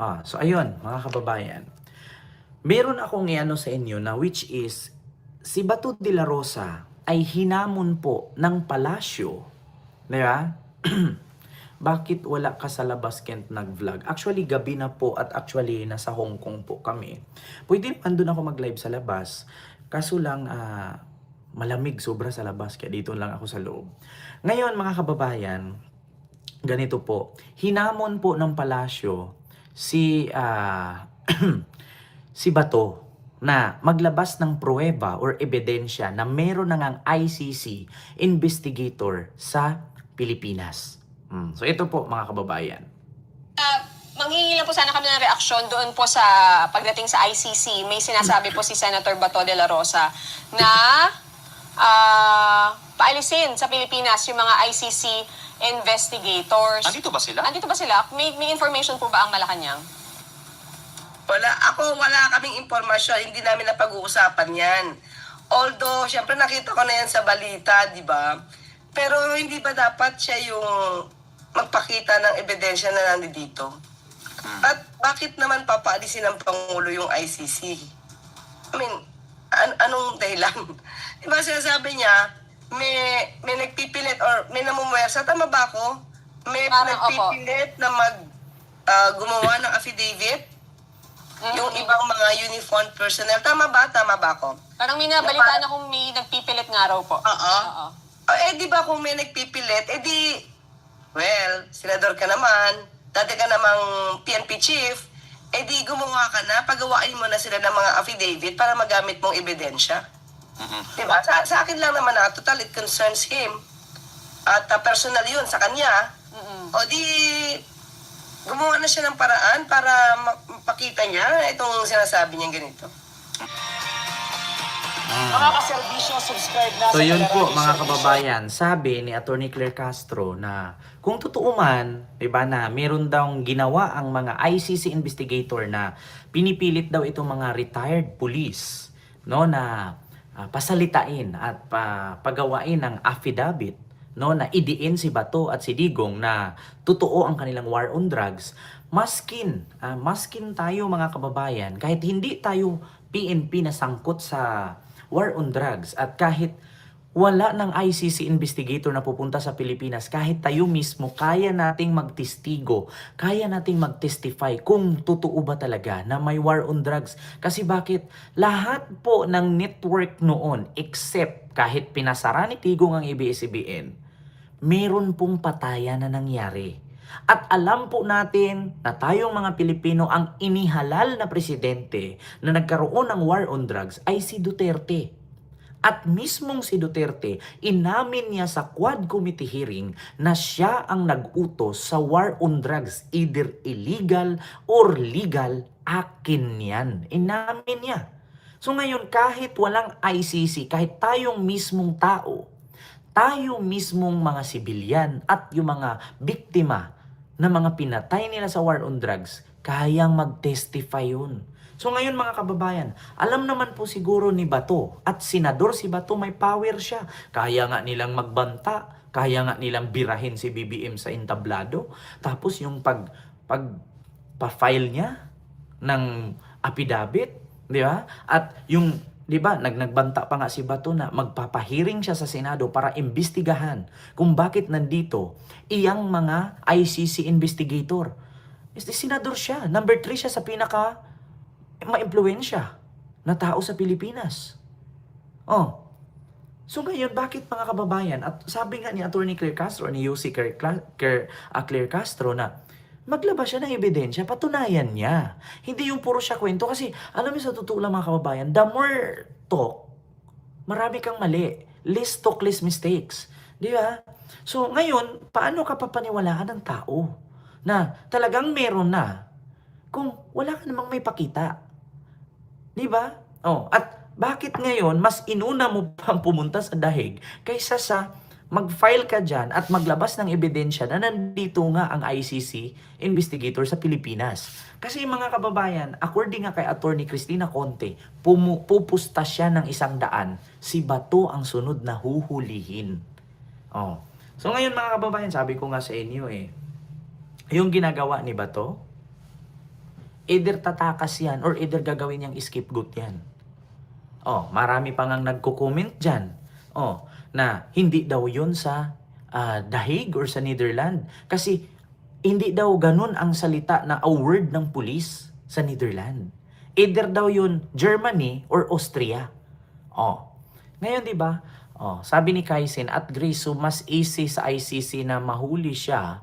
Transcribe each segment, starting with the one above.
Ah, so ayun, mga kababayan. Meron akong iano sa inyo na which is si Bato de la Rosa ay hinamon po ng palasyo. Di ba? Bakit wala ka sa labas Kent nag-vlog? Actually, gabi na po at actually nasa Hong Kong po kami. Pwede doon ako mag-live sa labas. Kaso lang, ah, malamig sobra sa labas kaya dito lang ako sa loob. Ngayon, mga kababayan, ganito po. Hinamon po ng palasyo si ah, si Bato na maglabas ng pruweba or ebidensya na meron na ICC investigator sa Pilipinas. Hmm. So ito po mga kababayan. Ah, manghingi lang po sana kami ng reaksyon doon po sa pagdating sa ICC. May sinasabi po si Senator Bato de la Rosa na ah, paalisin sa Pilipinas yung mga ICC investigators. Andito ba sila? Andito ba sila? May, may information po ba ang Malacanang? Wala, ako wala kaming impormasyon, hindi namin napag-uusapan yan. Although, syempre nakita ko na yan sa balita, di ba? Pero hindi ba dapat siya yung magpakita ng ebidensya na nandito? At bakit naman papaalisin ng Pangulo yung ICC? I mean, an- anong dahilan? di ba sinasabi niya, may, may nagpipilit or may namumwersa, tama ba ako? May Parang, nagpipilit na mag ah, gumawa ng affidavit yung ibang mga uniformed personnel. Tama ba? Tama ba ako? Parang may nabalitaan akong may nagpipilit nga raw po. Oo. Oo. Oh, eh, di ba kung may nagpipilit, eh di, well, senador ka naman, dati ka namang PNP chief, eh di gumawa ka na, pagawain mo na sila ng mga affidavit para magamit mong ebidensya. Mhm. Di ba? Sa, sa akin lang naman na, total, it concerns him. At ah, personal yun sa kanya. Mm-mm. O di, gumawa na siya ng paraan para ma- mapakita niya itong sinasabi niya ganito. Mga kaservisyo, subscribe na So sa yun po mga Servicio. kababayan, sabi ni Attorney Claire Castro na kung totoo man, 'di ba na meron daw ginawa ang mga ICC investigator na pinipilit daw itong mga retired police no na ah, pasalitain at pa, pagawain ng affidavit no na idiin si Bato at si Digong na totoo ang kanilang war on drugs. Maskin ah, maskin tayo mga kababayan. Kahit hindi tayo PNP na sangkot sa war on drugs at kahit wala ng ICC investigator na pupunta sa Pilipinas, kahit tayo mismo, kaya nating magtestigo, kaya nating magtestify kung totoo ba talaga na may war on drugs. Kasi bakit? Lahat po ng network noon, except kahit pinasara ni Tigong ang ABS-CBN, meron pong patayan na nangyari. At alam po natin na tayong mga Pilipino ang inihalal na presidente na nagkaroon ng war on drugs ay si Duterte. At mismong si Duterte, inamin niya sa Quad Committee hearing na siya ang nag-utos sa war on drugs, either illegal or legal, akin yan. Inamin niya. So ngayon, kahit walang ICC, kahit tayong mismong tao, tayo mismong mga sibilyan at yung mga biktima na mga pinatay nila sa war on drugs, kayang mag-testify yun. So ngayon mga kababayan, alam naman po siguro ni Bato at senador si Bato may power siya. Kaya nga nilang magbanta, kaya nga nilang birahin si BBM sa entablado. Tapos yung pag pag pa-file niya ng affidavit, di ba? At yung 'di ba, nag nagbanta pa nga si Bato na magpapahiring siya sa Senado para imbestigahan kung bakit nandito iyang mga ICC investigator. Este senador siya, number 3 siya sa pinaka maimpluwensya na tao sa Pilipinas. Oh. So ngayon, bakit mga kababayan, at sabi nga ni Attorney Claire Castro, ni UC Claire, Claire, ah, Claire Castro na maglabas siya ng ebidensya, patunayan niya. Hindi yung puro siya kwento kasi alam mo sa totoo lang mga kababayan, the more talk, marami kang mali. Less talk, less mistakes. Di ba? So ngayon, paano ka papaniwalaan ng tao na talagang meron na kung wala ka namang may pakita? Di ba? Oh, at bakit ngayon mas inuna mo pang pumunta sa dahig kaysa sa mag-file ka dyan at maglabas ng ebidensya na nandito nga ang ICC investigator sa Pilipinas. Kasi mga kababayan, according nga kay Attorney Cristina Conte, pupusta siya ng isang daan, si Bato ang sunod na huhulihin. Oh. So ngayon mga kababayan, sabi ko nga sa inyo eh, yung ginagawa ni Bato, Either tatakas yan or either gagawin niyang scapegoat yan. Oh, marami pa ngang nagko-comment dyan. Oh, na hindi daw yun sa ah, The Hague or sa Netherlands. Kasi hindi daw ganun ang salita na a word ng pulis sa Netherlands. Either daw yun Germany or Austria. Oh. Ngayon, di ba? Oh, sabi ni Kaisen at Grace, so mas easy sa ICC na mahuli siya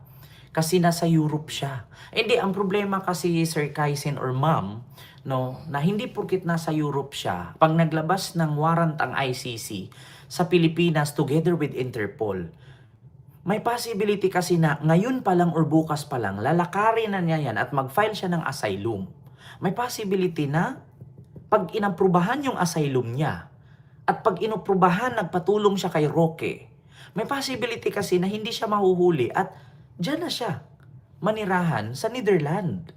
kasi nasa Europe siya. Hindi, ang problema kasi Sir Kaisen or Ma'am, no, na hindi porkit nasa Europe siya, pag naglabas ng warrant ang ICC sa Pilipinas together with Interpol, may possibility kasi na ngayon pa lang or bukas pa lang, lalakarin na niya yan at mag-file siya ng asylum. May possibility na pag inaprubahan yung asylum niya at pag inaprubahan nagpatulong siya kay Roque, may possibility kasi na hindi siya mahuhuli at dyan na siya manirahan sa Netherlands.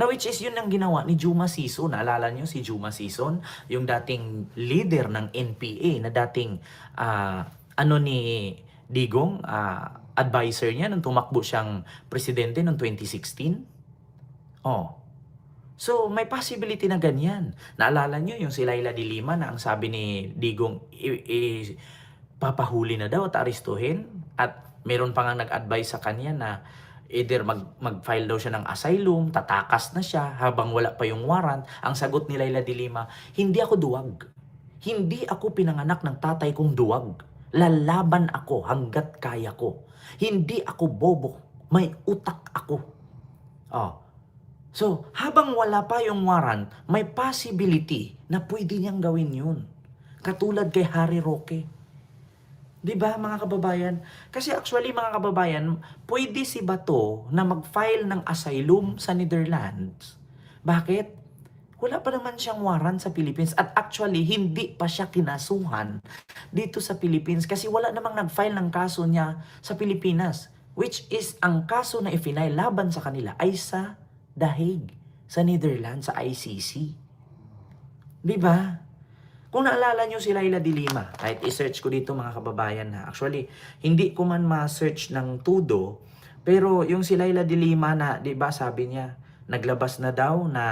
Na which is yun ang ginawa ni Juma Sison. Naalala niyo si Juma Sison? Yung dating leader ng NPA na dating ah, ano ni Digong, ah, advisor niya nung tumakbo siyang presidente noong 2016. Oh. So, may possibility na ganyan. Naalala niyo yung si Laila de Lima na ang sabi ni Digong, i- i- papahuli na daw at aristuhin. At meron pa nga nag-advise sa kanya na either mag, mag-file daw siya ng asylum, tatakas na siya habang wala pa yung warrant. Ang sagot ni Laila de Lima, hindi ako duwag. Hindi ako pinanganak ng tatay kong duwag. Lalaban ako hanggat kaya ko. Hindi ako bobo. May utak ako. Oh. So, habang wala pa yung warrant, may possibility na pwede niyang gawin yun. Katulad kay Harry Roque. Di ba mga kababayan? Kasi actually mga kababayan, pwede si Bato na mag-file ng asylum sa Netherlands. Bakit? Wala pa naman siyang warrant sa Philippines at actually hindi pa siya kinasuhan dito sa Philippines kasi wala namang nag-file ng kaso niya sa Pilipinas which is ang kaso na ifinay laban sa kanila ay sa The Hague, sa Netherlands, sa ICC. Di ba? Kung naalala nyo si Laila de Lima, kahit i-search ko dito mga kababayan na actually, hindi ko man ma-search ng tudo, pero yung si Laila de Lima na, di ba sabi niya, naglabas na daw na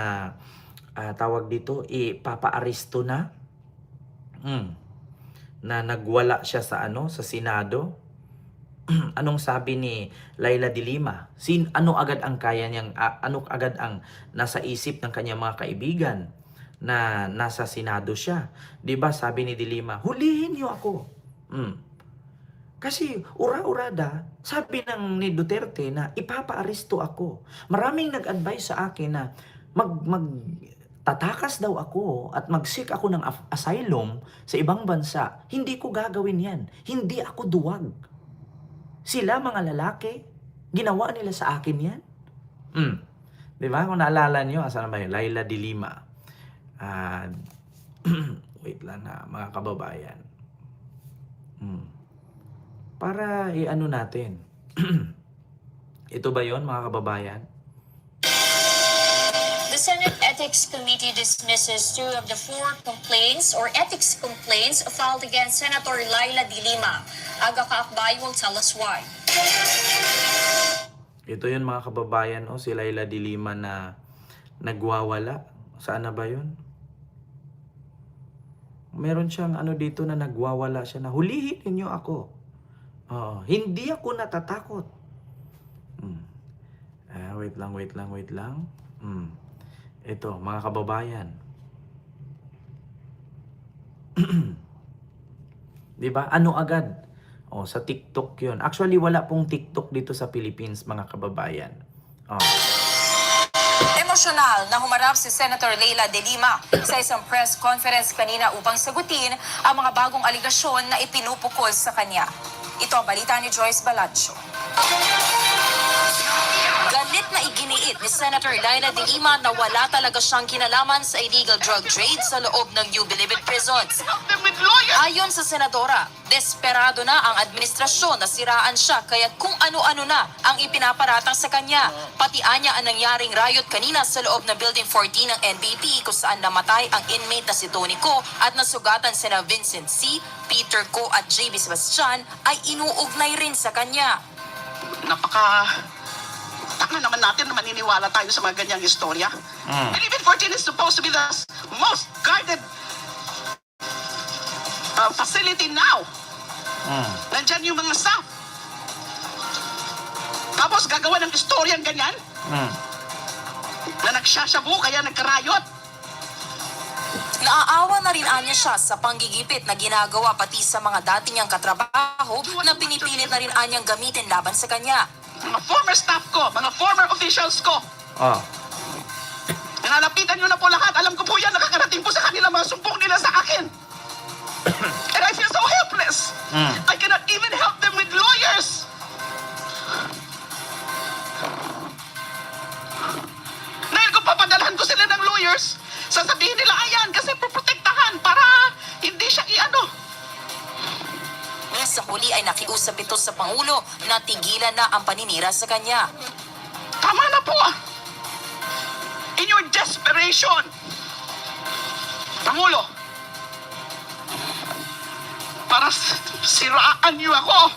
ah, tawag dito, ipapa-aresto na. Mm. Na nagwala siya sa ano, sa Senado. Anong sabi ni Laila de Lima? Sin ano agad ang kaya niyang a- ano agad ang nasa isip ng kanyang mga kaibigan na nasa Senado siya. 'Di ba sabi ni de Lima, hulihin niyo ako. Mm. Kasi ura-urada, sabi ng ni Duterte na ipapa-aresto ako. Maraming nag-advise sa akin na mag mag tatakas daw ako at mag-seek ako ng asylum sa ibang bansa. Hindi ko gagawin 'yan. Hindi ako duwag. Sila mga lalaki, ginawa nila sa akin yan. Mm. Di ba? Kung naalala nyo, asan ba yun? Laila de Ah, wait lang na, mga kababayan. Mm. Para i-ano natin. Ito ba yon mga kababayan? The Senate Ethics Committee dismisses two of the four complaints or ethics complaints filed against Senator Laila de Lima. Aga Kaakbay will tell us why. Ito yun mga kababayan, oh, si Laila de Lima na nagwawala. Saan na ba yun? Meron siyang ano dito na nagwawala siya na hulihin ninyo ako. Oo, hindi ako natatakot. Hmm. Ah, wait lang, wait lang, wait lang. Hmm. Ito, mga kababayan. 'Di ba? Ano agad? Oh, sa TikTok 'yon. Actually wala pong TikTok dito sa Philippines, mga kababayan. Oh. Emosyonal na humarap si Senator Leila de Lima sa isang press conference kanina upang sagutin ang mga bagong aligasyon na ipinupukol sa kanya. Ito ang balita ni Joyce Balancho. Iginiit ni Senator Laila de Lima na wala talaga siyang kinalaman sa illegal drug trade sa loob ng New Bilibid prisons. Ayon sa senadora, desperado na ang administrasyon na siraan siya kaya kung ano-ano na ang ipinaparatang sa kanya. Pati anya ang nangyaring riot kanina sa loob ng Building 14 ng NBP kung saan namatay ang inmate na si Tony Co at nasugatan sina Vincent C., Peter Co at JB Sebastian ay inuugnay rin sa kanya. napaka tanga naman natin na maniniwala tayo sa mga ganyang istorya. Mm. Bilibid 14 is supposed to be the most guarded uh, facility now. Mm. Nandyan yung mga staff. Tapos gagawa ng istoryang ganyan Mm. na nagsasyabu kaya nagkarayot. Naaawa na rin anya siya sa panggigipit na ginagawa pati sa mga dati niyang katrabaho na pinipilit na rin anyang gamitin laban sa kanya. Mga former staff ko, mga former officials ko, Oh. Nalalapitan nyo na po lahat. Alam ko po yan, nakakarating po sa kanila mga sumbong nila sa akin. And I feel so helpless. Mm. I cannot even help nakiusap ito sa Pangulo na tigilan na ang paninira sa kanya. Tama na po. In your desperation, Pangulo, para siraan niyo ako.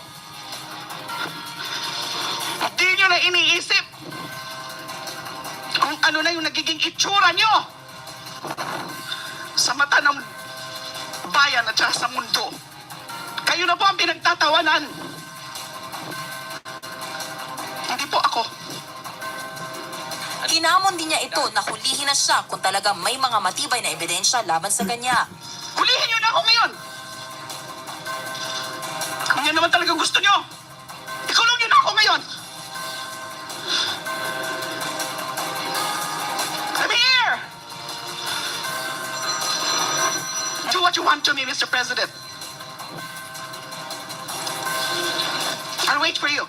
Hindi niyo na iniisip kung ano na yung nagiging itsura niyo sa mata ng bayan at sa mundo. Kayo na po ang pinagtatawanan. Hindi po ako. Hinamon din niya ito na hulihin na siya kung talaga may mga matibay na ebidensya laban sa kanya. Hulihin niyo na ako ngayon! Kung yan naman talagang gusto niyo, ikulong niyo na ako ngayon! I'm here! Do what you want to me, Mr. President. Wait for you.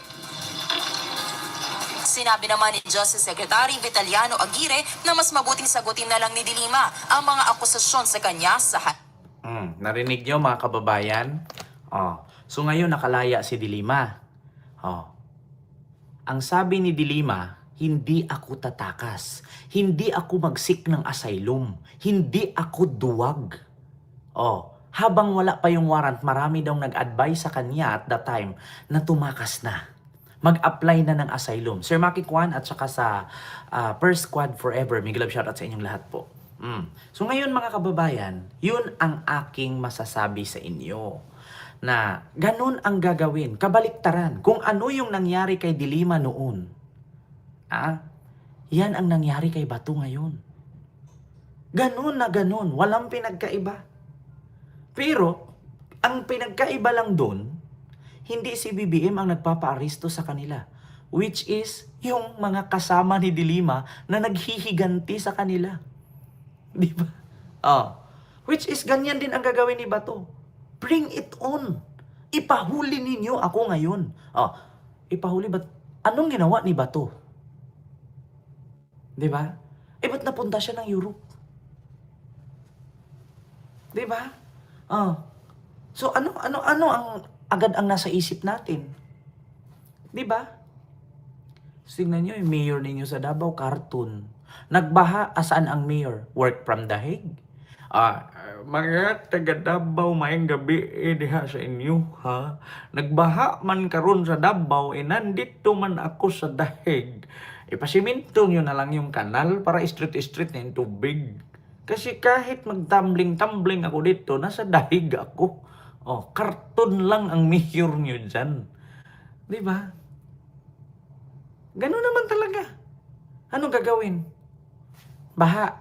Sinabi naman ni Justice Secretary Vitaliano Aguirre na mas mabuting sagutin na lang ni Dilima ang mga akusasyon sa kanya sa Mm, narinig nyo mga kababayan? Oh. So ngayon nakalaya si Dilima. Oh. Ang sabi ni Dilima, hindi ako tatakas. Hindi ako magsik ng asylum. Hindi ako duwag. Oh, habang wala pa yung warrant, marami daw nag-advise sa kanya at that time na tumakas na. Mag-apply na ng asylum. Sir Maki Kwan at saka sa ah, First Squad Forever. Miguel love shoutout sa inyong lahat po. Mm. So ngayon mga kababayan, yun ang aking masasabi sa inyo na ganun ang gagawin, kabaliktaran. Kung ano yung nangyari kay Dilima noon, ah, yan ang nangyari kay Bato ngayon. Ganun na ganun, walang pinagkaiba. Pero, ang pinagkaiba lang doon, hindi si BBM ang nagpapaaresto sa kanila. Which is, yung mga kasama ni Dilima na naghihiganti sa kanila. Di ba? Oh. Which is, ganyan din ang gagawin ni Bato. Bring it on. Ipahuli ninyo ako ngayon. Oh. Ipahuli ba? Anong ginawa ni Bato? Di ba? Eh, ba't napunta siya ng Europe? Di ba? Oh. So ano ano ano ang agad ang nasa isip natin? 'Di ba? Tingnan niyo yung mayor ninyo sa Davao cartoon. Nagbaha asaan ang mayor? Work from the Hague. Ah, mga taga Davao maayong gabi eh, diha sa inyo ha. Nagbaha man karon sa Davao eh nandito man ako sa Dahig. Ipasiminto nyo na lang yung kanal para street-street na yung tubig. Kasi kahit magtumbling-tumbling ako dito, nasa dahig ako. Oh, karton lang ang mayor nyo dyan. Di ba? Ganun naman talaga. Anong gagawin? Baha.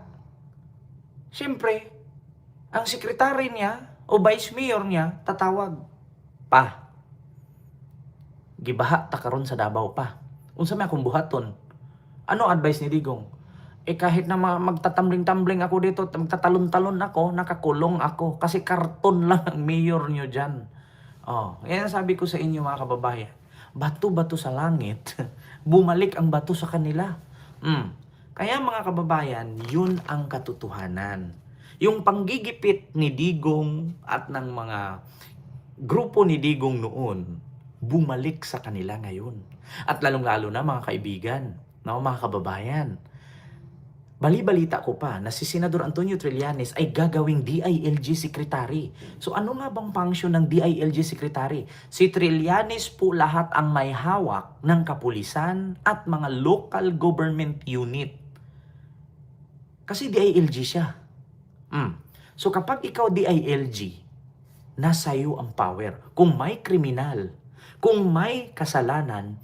Siyempre, ang sekretary niya o vice mayor niya tatawag. Pa. Gibaha ta karon sa Davao pa. Unsa may akong buhaton? Ano advice ni Digong? Eh kahit na ma- magtatambling-tambling ako dito, magtatalon-talon ako, nakakulong ako. Kasi karton lang ang mayor nyo dyan. Oh, yan sabi ko sa inyo mga kababayan. Bato-bato sa langit, bumalik ang bato sa kanila. Mm. Kaya mga kababayan, yun ang katotohanan. Yung panggigipit ni Digong at ng mga grupo ni Digong noon, bumalik sa kanila ngayon. At lalong-lalo na mga kaibigan, no, mga kababayan. Bali-balita ko pa na si Senador Antonio Trillanes ay gagawing DILG Secretary. So ano nga bang function ng DILG Secretary? Si Trillanes po lahat ang may hawak ng kapulisan at mga local government unit. Kasi DILG siya. Mm. So kapag ikaw DILG, nasa iyo ang power. Kung may kriminal, kung may kasalanan,